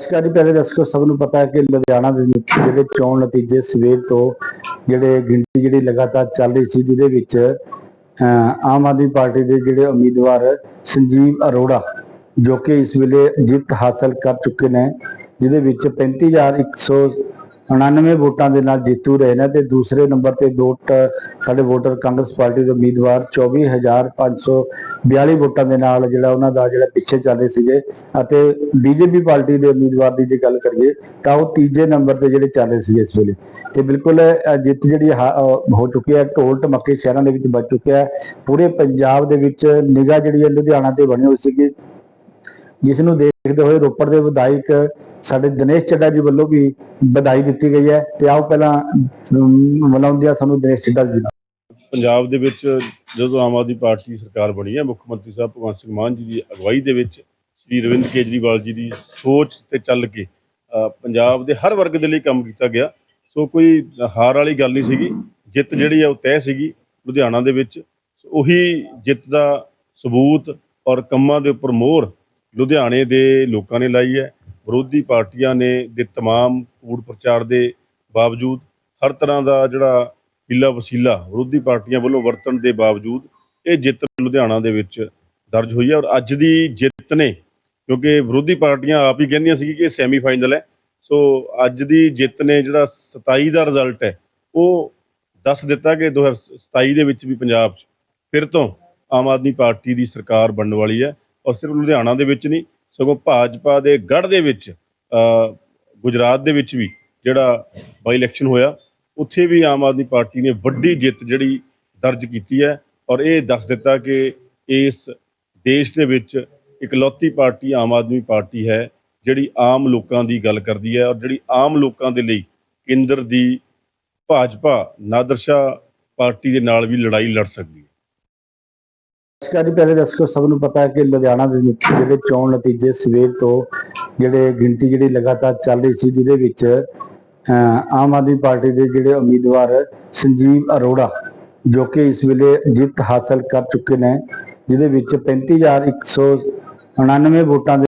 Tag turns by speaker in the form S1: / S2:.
S1: ਨਮਸਕਾਰ ਜੀ ਪਹਿਲੇ ਦਰਸ਼ਕੋ ਸਭ ਨੂੰ ਪਤਾ ਹੈ ਕਿ ਲੁਧਿਆਣਾ ਦੇ ਜਿਹੜੇ ਚੋਣ ਨਤੀਜੇ ਸਵੇਰ ਤੋਂ ਜਿਹੜੇ ਗਿਣਤੀ ਜਿਹੜੀ ਲਗਾਤਾਰ ਚੱਲ ਰਹੀ ਸੀ ਜਿਹਦੇ ਵਿੱਚ ਅਹ, ਆਮ ਆਦਮੀ ਪਾਰਟੀ ਦੇ ਜਿਹੜੇ ਉਮੀਦਵਾਰ ਸੰਜੀਵ ਅਰੋੜਾ ਜੋ ਕਿ ਇਸ ਵੇਲੇ ਜਿੱਤ ਹਾਸਲ ਕਰ ਚੁੱਕੇ ਨੇ ਜਿਹਦੇ ਵਿੱਚ 35199 ਵੋਟਾਂ ਦੇ ਨਾਲ ਜੇਤੂ ਰਹੇ ਨੇ ਤੇ ਦੂਸਰੇ ਨੰਬਰ ਤੇ ਵੋਟ, ਸਾਡੇ ਵੋਟਰ ਕਾਂਗਰਸ ਪਾਰਟੀ ਦੇ ਉਮੀਦਵਾਰ 24542 ਵੋਟਾਂ ਦੇ ਨਾਲ ਜਿਹੜਾ ਉਹਨਾਂ ਦਾ ਜਿਹੜਾ ਪਿੱਛੇ ਚੱਲਦੇ ਸੀਗੇ ਅਤੇ ਬੀਜੇਪੀ ਪਾਰਟੀ ਦੇ ਉਮੀਦਵਾਰ ਦੀ ਜੇ ਗੱਲ ਕਰੀਏ ਤਾਂ ਉਹ ਤੀਜੇ ਨੰਬਰ ਤੇ ਜਿਹੜੇ ਚੱਲਦੇ ਸੀਗੇ ਇਸ ਵੇਲੇ। ਤੇ ਬਿਲਕੁਲ ਜਿੱਤ ਜਿਹੜੀ ਹਾ- ਹੋ ਚੁੱਕੀ ਹੈ, ਢੋਲ ਢਮੱਕੇ ਸ਼ਹਿਰਾਂ ਦੇ ਵਿੱਚ ਵੱਜ ਚੁੱਕਿਆ ਹੈ। ਪੂਰੇ ਪੰਜਾਬ ਦੇ ਵਿੱਚ ਨਿਗਾਹ ਜਿਹੜੀ ਹੈ ਲੁਧਿਆਣਾ ਤੇ ਬਣੀ ਹੋਈ ਸੀਗੀ, ਜਿਸ ਨੂੰ ਦੇਖਦੇ ਹੋਏ ਰੋਪੜ ਦੇ ਵਿਧਾਇਕ ਸਾਡੇ ਦਿਨੇਸ਼ ਚੱਡਾ ਜੀ ਵੱਲੋਂ ਵੀ ਵਧਾਈ ਦਿੱਤੀ ਗਈ ਹੈ ਤੇ ਆਓ ਪਹਿਲਾਂ ਮਨਾਉਂਦੇ ਆ ਤੁਹਾਨੂੰ ਦਿਨੇਸ਼ ਚੱਡਾ ਜੀ ਨਾਲ।
S2: ਪੰਜਾਬ ਦੇ ਵਿੱਚ ਜਦੋਂ ਆਮ ਆਦਮੀ ਪਾਰਟੀ ਸਰਕਾਰ ਬਣੀ ਹੈ, ਮੁੱਖ ਮੰਤਰੀ ਸਾਹਿਬ ਭਗਵੰਤ ਸਿੰਘ ਮਾਨ ਜੀ ਦੀ ਅਗਵਾਈ ਦੇ ਵਿੱਚ ਸ੍ਰੀ ਰਵਿੰਦ ਕੇਜਰੀਵਾਲ ਜੀ ਦੀ ਸੋਚ ਤੇ ਚੱਲ ਕੇ ਪੰਜਾਬ ਦੇ ਹਰ ਵਰਗ ਦੇ ਲਈ ਕੰਮ ਕੀਤਾ ਗਿਆ। ਸੋ ਕੋਈ ਹਾਰ ਵਾਲੀ ਗੱਲ ਨਹੀਂ ਸੀਗੀ, ਜਿੱਤ ਜਿਹੜੀ ਹੈ ਉਹ ਤੈਅ ਸੀਗੀ ਲੁਧਿਆਣਾ ਦੇ ਵਿੱਚ। ਉਹੀ ਜਿੱਤ ਦਾ ਸਬੂਤ ਔਰ ਕੰਮਾਂ ਦੇ ਉੱਪਰ ਮੋਹਰ ਲੁਧਿਆਣੇ ਦੇ ਲੋਕਾਂ ਨੇ ਲਾਈ ਹੈ। ਵਿਰੋਧੀ ਪਾਰਟੀਆਂ ਨੇ ਦੇ ਤਮਾਮ ਕੂੜ ਪ੍ਰਚਾਰ ਦੇ ਬਾਵਜੂਦ ਹਰ ਤਰ੍ਹਾਂ ਦਾ ਜਿਹੜਾ ਹੀਲਾ ਵਸੀਲਾ ਵਿਰੋਧੀ ਪਾਰਟੀਆਂ ਵੱਲੋਂ ਵਰਤਣ ਦੇ ਬਾਵਜੂਦ ਇਹ ਜਿੱਤ ਲੁਧਿਆਣਾ ਦੇ ਵਿੱਚ ਦਰਜ ਹੋਈ ਹੈ ਔਰ ਅੱਜ ਦੀ ਜਿੱਤ ਨੇ, ਕਿਉਂਕਿ ਵਿਰੋਧੀ ਪਾਰਟੀਆਂ ਆਪ ਹੀ ਕਹਿੰਦੀਆਂ ਸੀ ਕਿ ਇਹ ਸੈਮੀਫਾਈਨਲ ਹੈ। ਸੋ ਅੱਜ ਦੀ ਜਿੱਤ ਨੇ ਜਿਹੜਾ 27 ਦਾ ਰਿਜ਼ਲਟ ਹੈ, ਉਹ ਦੱਸ ਦਿੱਤਾ ਕਿ 2027 ਦੇ ਵਿੱਚ ਵੀ ਪੰਜਾਬ 'ਚ ਫਿਰ ਤੋਂ ਆਮ ਆਦਮੀ ਪਾਰਟੀ ਦੀ ਸਰਕਾਰ ਬਣਨ ਵਾਲੀ ਹੈ ਔਰ ਸਿਰਫ ਲੁਧਿਆਣਾ ਦੇ ਵਿੱਚ ਨਹੀਂ ਸਗੋਂ ਭਾਜਪਾ ਦੇ ਗੜ੍ਹ ਦੇ ਵਿੱਚ ਗੁਜਰਾਤ ਦੇ ਵਿੱਚ ਵੀ ਜਿਹੜਾ ਬਾਈ ਇਲੈਕਸ਼ਨ ਹੋਇਆ, ਉੱਥੇ ਵੀ ਆਮ ਆਦਮੀ ਪਾਰਟੀ ਨੇ ਵੱਡੀ ਜਿੱਤ ਜਿਹੜੀ ਦਰਜ ਕੀਤੀ ਹੈ ਔਰ ਇਹ ਦੱਸ ਦਿੱਤਾ ਕਿ ਇਸ ਦੇਸ਼ ਦੇ ਵਿੱਚ ਇਕਲੌਤੀ ਪਾਰਟੀ ਆਮ ਆਦਮੀ ਪਾਰਟੀ ਹੈ, ਜਿਹੜੀ ਆਮ ਲੋਕਾਂ ਦੀ ਗੱਲ ਕਰਦੀ ਹੈ ਔਰ ਜਿਹੜੀ ਆਮ ਲੋਕਾਂ ਦੇ ਲਈ ਕੇਂਦਰ ਦੀ ਭਾਜਪਾ, ਨਾਦਰਸ਼ਾ ਪਾਰਟੀ ਦੇ ਨਾਲ ਵੀ ਲੜਾਈ ਲੜ ਸਕਦੀ ਹੈ।
S1: ਨਮਸਕਾਰ ਪਹਿਲੇ ਦਰਸ਼ਕੋ ਸਭ ਨੂੰ ਪਤਾ ਹੈ ਕਿ ਲੁਧਿਆਣਾ ਦੇ ਵਿੱਚ ਜਿਹੜੇ ਚੋਣ ਨਤੀਜੇ ਸਵੇਰ ਤੋਂ ਜਿਹੜੇ ਗਿਣਤੀ ਜਿਹੜੀ ਲਗਾਤਾਰ ਚੱਲ ਰਹੀ ਸੀ ਜਿਹਦੇ ਵਿੱਚ ਅਹ, ਆਮ ਆਦਮੀ ਪਾਰਟੀ ਦੇ ਜਿਹੜੇ ਉਮੀਦਵਾਰ ਸੰਜੀਵ ਅਰੋੜਾ ਜੋ ਕਿ ਇਸ ਵੇਲੇ ਜਿੱਤ ਹਾਸਲ ਕਰ ਚੁੱਕੇ ਨੇ ਜਿਹਦੇ ਵਿੱਚ 35199 ਵੋਟਾਂ ਦੇ